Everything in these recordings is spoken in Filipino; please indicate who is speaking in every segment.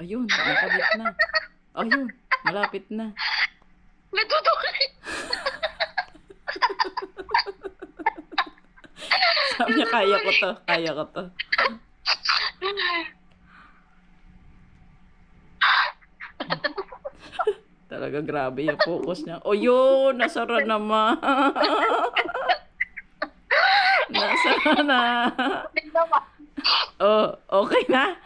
Speaker 1: Ayun, nakabit na. Ayun, malapit na.
Speaker 2: Natutulog.
Speaker 1: Sabi niya, kaya ko to, kaya ko to. Talaga grabe yung focus niya. O yun, nasara naman. nasara na. Oh, okay na?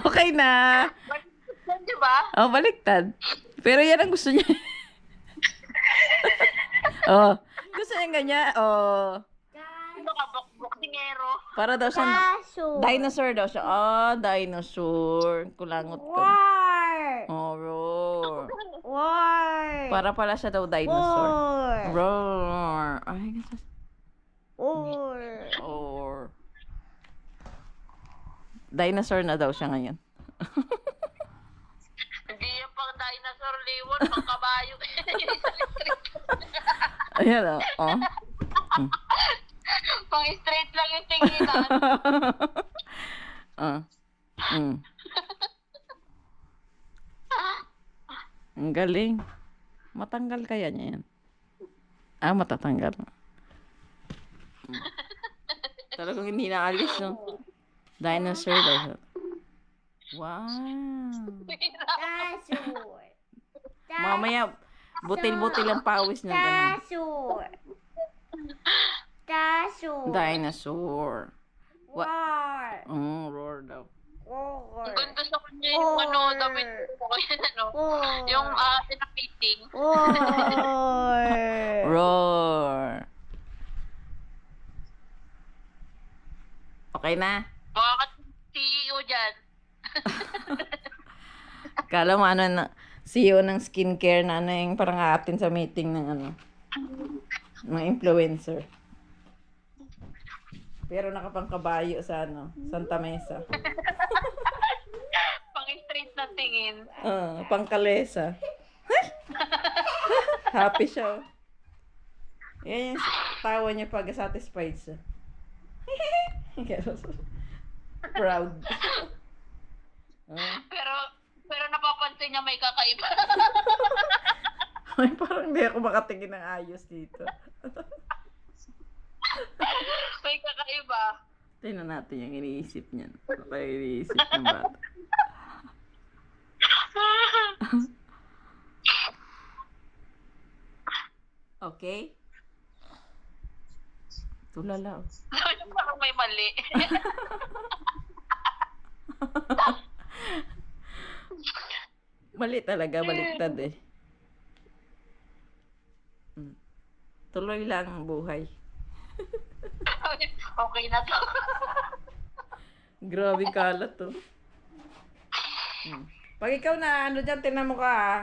Speaker 1: Okay na.
Speaker 2: Baliktad, di ba?
Speaker 1: Oh, baliktad. Pero yan ang gusto niya. oh, gusto niya ganyan. Oh,
Speaker 2: Ano ka, bok- boksingero?
Speaker 1: para daw siya,
Speaker 3: Kaso.
Speaker 1: dinosaur daw siya. Ah, dinosaur. Kulangot ka.
Speaker 3: War.
Speaker 1: Oh, roar.
Speaker 3: War.
Speaker 1: Para pala siya daw dinosaur.
Speaker 3: War.
Speaker 1: Roar. Ay, ganun.
Speaker 3: War.
Speaker 1: Dinosaur na daw siya ngayon.
Speaker 2: Hindi yung pang dinosaur liwon, pang kabayo.
Speaker 1: Ayan o. Oh.
Speaker 2: pang straight lang yung tinginan.
Speaker 1: ah. Mm. Ang galing. Matanggal kaya niya yan? Ah, matatanggal. Mm. Talagang hindi naalis, no? Dinosaur daw. Wow.
Speaker 3: Dinosaur.
Speaker 1: Mamaya, butil-butil ang pawis niya. Ganun.
Speaker 3: Dinosaur. Dinosaur.
Speaker 1: Dinosaur. Wa-
Speaker 3: War.
Speaker 1: Mm, roar daw.
Speaker 3: War.
Speaker 2: Ang ganda sa kanya yung ano, damit ko. Yan ano. Yung uh, pinapiting.
Speaker 3: War.
Speaker 1: Roar. Okay na?
Speaker 2: Bakit CEO dyan?
Speaker 1: Kala mo ano na, CEO ng skincare na ano yung parang atin sa meeting ng ano, ng influencer. Pero nakapang kabayo sa ano, Santa Mesa.
Speaker 2: Pang straight na tingin.
Speaker 1: Uh, pangkalesa. Happy siya. Yan yung tawa niya pag satisfied siya. Proud. Ah.
Speaker 2: Pero, pero napapansin niya may kakaiba.
Speaker 1: Ay, parang hindi ako makatingin ng ayos dito.
Speaker 2: may kakaiba.
Speaker 1: Tingnan natin yung iniisip niya. Ano kaya iniisip ng bata? Okay? Tulala. oh.
Speaker 2: parang may mali.
Speaker 1: Mali talaga, baliktad eh. Mm. Tuloy lang ang buhay.
Speaker 2: okay na to.
Speaker 1: Grabe kalat to. Hmm. Pag ikaw na ano dyan, tinan mo ka ah.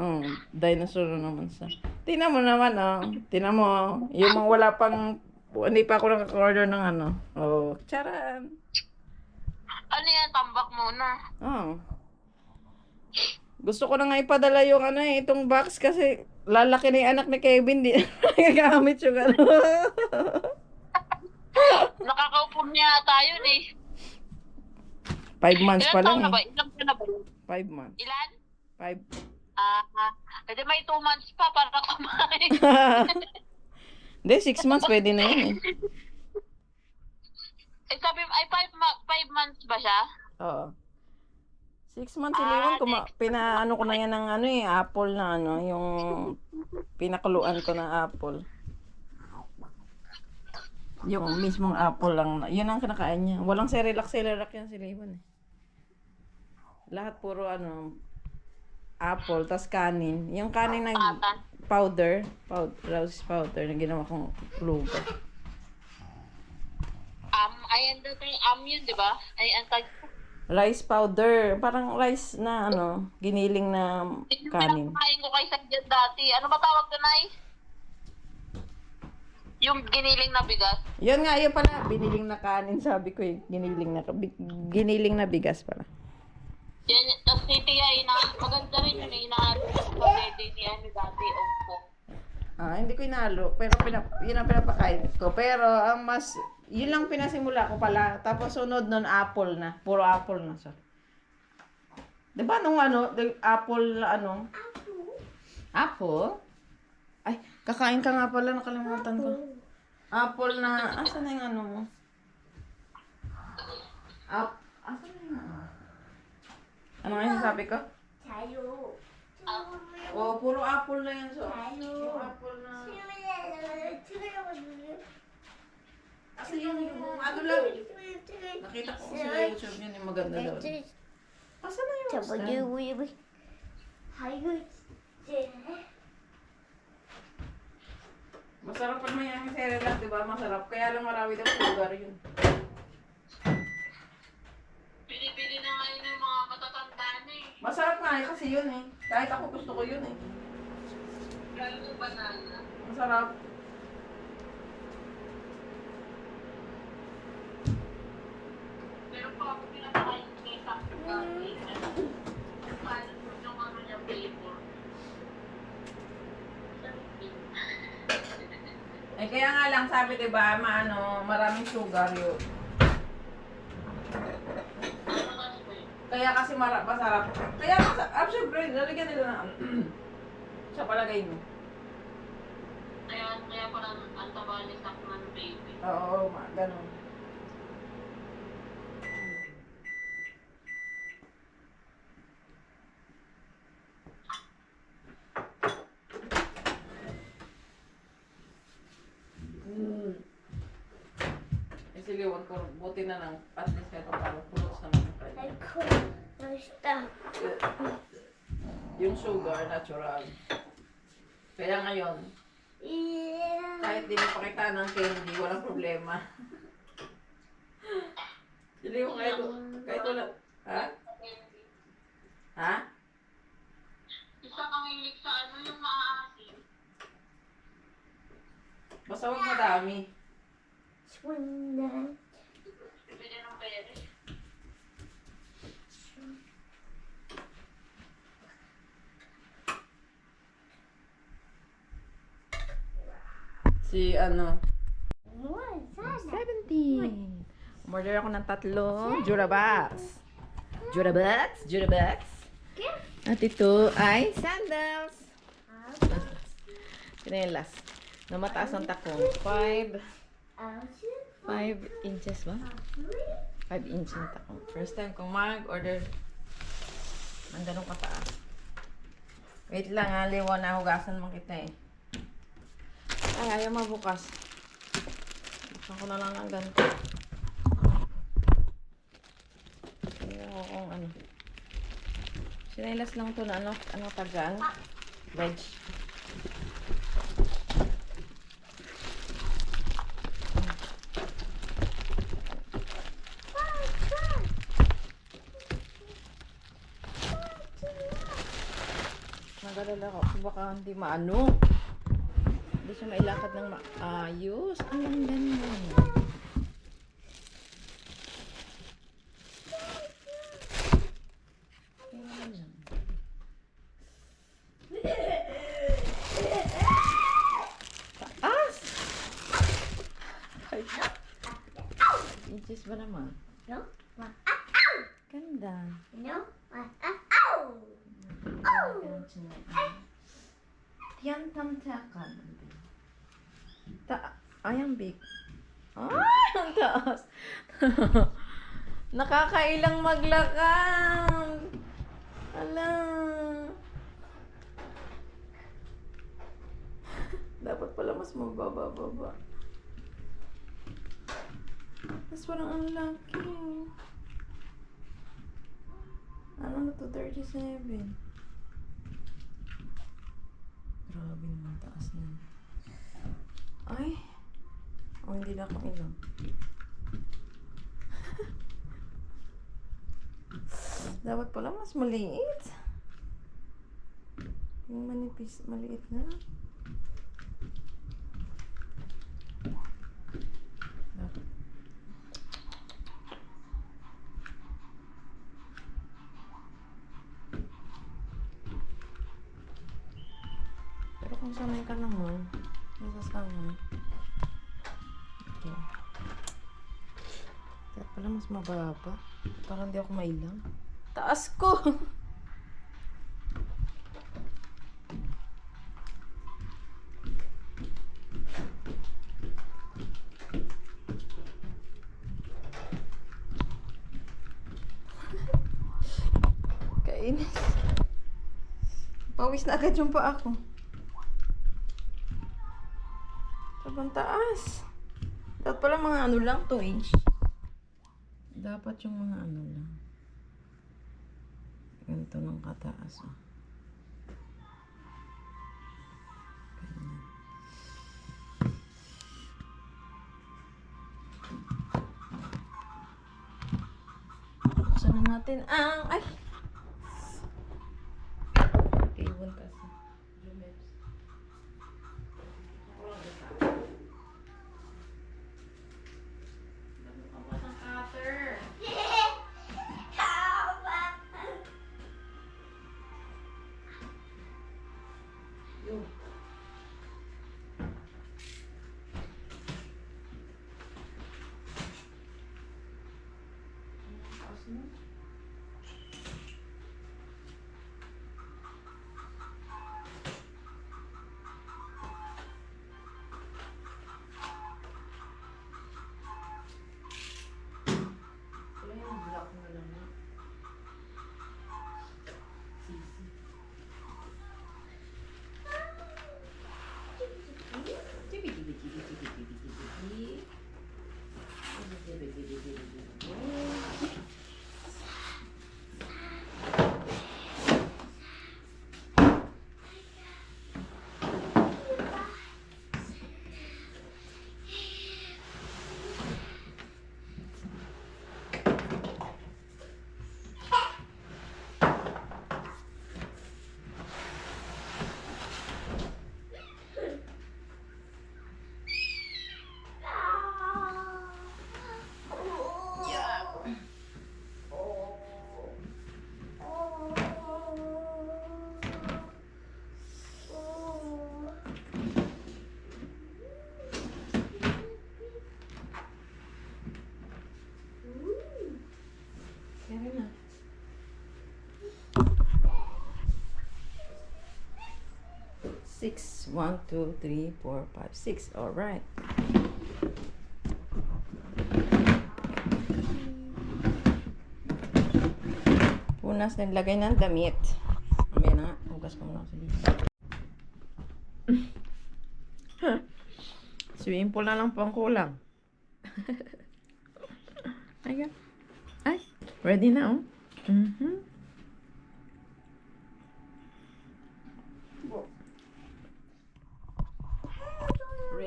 Speaker 1: Oh, dinosaur na naman sa. Tingnan mo naman oh. Tingnan mo. Yung mga wala pang hindi pa ako naka-order ng ano. Oh, charan.
Speaker 2: Ano yan? Tambak muna.
Speaker 1: Oh. Gusto ko na nga ipadala yung ano eh, itong box kasi lalaki na yung anak ni Kevin. Di nagagamit yung ano.
Speaker 2: Nakakaupo niya tayo eh.
Speaker 1: Five months
Speaker 2: Ilan
Speaker 1: pa lang
Speaker 2: na ba?
Speaker 1: eh.
Speaker 2: Ilang taon na ba?
Speaker 1: Five months.
Speaker 2: Ilan?
Speaker 1: Five.
Speaker 2: Ah, uh, kasi may two months pa para kumain.
Speaker 1: Hindi, six months pwede na yun eh.
Speaker 2: eh sabi, ay five, ma- five months ba siya?
Speaker 1: Oo. Six months iliwan ko, ma- pinaano ko na yan ng ano eh, apple na ano, yung pinakuluan ko ng apple. Yung mismong apple lang, na- yun ang kinakain niya. Walang Cerelac, Cerelac yan si Liwan eh. Lahat puro ano, apple, tas kanin. Yung kanin na powder, powder, rose powder na ginawa kong luga.
Speaker 2: Um, ay, ano yung am yun, di ba? Ay, ang tag...
Speaker 1: Rice powder, parang rice na ano, giniling na
Speaker 2: Yung
Speaker 1: kanin.
Speaker 2: pinakain ko kay Sadyan dati. Ano ba tawag doon ay? Yung giniling na bigas.
Speaker 1: Yun nga, yun pala. Biniling na kanin, sabi ko eh. Giniling na, giniling na bigas pala.
Speaker 2: Yan, tapos si Tia, ina, maganda rin yun, inaano ko pwede ni ano dati, opo.
Speaker 1: Ah, hindi ko inalo. Pero pinap, yun ang pinapakain ko. Pero ang mas, Yun lang pinasimula ko pala. Tapos sunod nun, apple na. Puro apple na siya. Di ba nung ano, the apple, ano? Apple? Ay, kakain ka nga pala, nakalimutan ko. Apple na, asan na yung ano mo? Ap, asan na ano nga yung sasabi ko?
Speaker 3: Tayo.
Speaker 1: Oh, puro apple na yan, so. Puro apple na. Kasi yung, ano lang. Nakita ko kasi sa YouTube yun yung maganda daw. Asa na yung stand? Masarap pag may ang serelak, di ba? Masarap. Kaya lang marami daw
Speaker 2: sa lugar yun.
Speaker 1: Masarap nga eh, kasi yun eh. Kahit ako gusto ko yun eh.
Speaker 2: Lalo sa banana.
Speaker 1: Masarap.
Speaker 2: Pero pa ako pinapakain ng may sakit dati. Paano po yung ano flavor?
Speaker 1: Eh kaya nga lang sabi 'di ba, maano, maraming sugar yun.
Speaker 2: Mataas po yun.
Speaker 1: Kaya kasi mara masarap. Kaya masarap, ah, syempre, lalagyan nila ano. sa palagay mo.
Speaker 2: Kaya, kaya parang ang taba ni Sakman baby.
Speaker 1: Oo, ma, ganun. Mm. Eh sige, wag ko, buti na lang, at least kahit pa basta. Yung sugar, natural. Kaya ngayon,
Speaker 3: yeah.
Speaker 1: kahit di mo pakita ng candy, walang problema. Hindi mo kahit, kahit wala, ha? Ha?
Speaker 2: Isa kang hilig sa ano yung maaasin.
Speaker 1: Basta huwag madami.
Speaker 2: Swanda.
Speaker 1: Si ano? 17. Umorder ako ng tatlo. Jurabas. Jurabas? Jurabas? At ito ay sandals. Chinelas. Na mataas ang takong. 5 5 inches ba? 5 inches ang takong. First time ko mag-order ang ganun kataas. Wait lang ah. ha, liwa na hugasan mo kita eh. Ay, ayaw mabukas. Buksan ko na lang ng ganito. Ayaw ko kung ano. Sinailas lang to na ano, ano tagal. Veg. Nagalala ko, baka hindi maano. Hindi siya mailakad ng maayos. Ang. Kaya lang. Taas! Ay. Inches ba naman?
Speaker 3: No?
Speaker 1: Ganda.
Speaker 3: No?
Speaker 1: Big. Ay, ang taas. Nakakailang maglakad. Ala. Dapat pala mas mababa-baba. Mas parang ang laki. Ano na to? 37. Grabe naman taas na. Ay. Oh, hindi na ako ilang. Dapat pala mas maliit. Yung manipis, maliit na. Kaya pala mas mababa. Parang hindi ako mailang. Taas ko! Kainis. Pawis na agad yung paa ko. Sobrang taas. Dapat pala mga ano lang, 2 inch. Dapat yung mga ano lang. Ganito ng kataas. Oh. Ganyan. Buksan na natin ang... Ay! Table kasi. Six. One, two, three, four, five, six. All right. Punas na lagay ng damit. Mamaya na. Hugas ko muna sa dito. Swimming pool na lang po ang kulang. Ay, ay, ready na oh. Mhm.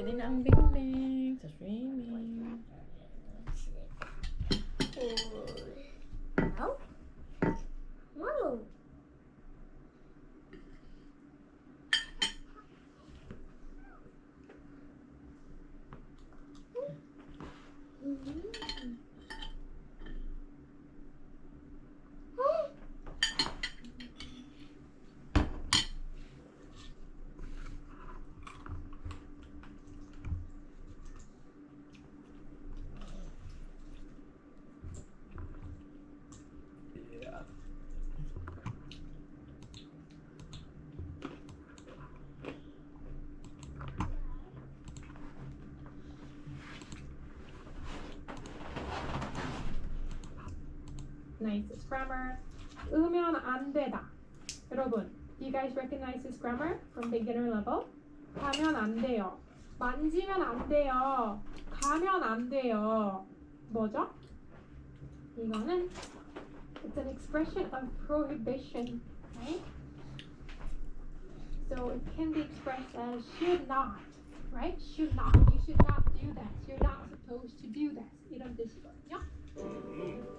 Speaker 1: Ready na ang bing-bing
Speaker 4: Nice grammar. 으면 안 되다. 여러분, do you guys recognize this grammar from beginner level? 가면 안 돼요. 만지면 안 돼요. 가면 안 돼요. 뭐죠? 이거는 it's an expression of prohibition, right? So it can be expressed as should not, right? Should not. You should not do that. You're not supposed to do that. 이런 뜻이거든요. Mm-hmm.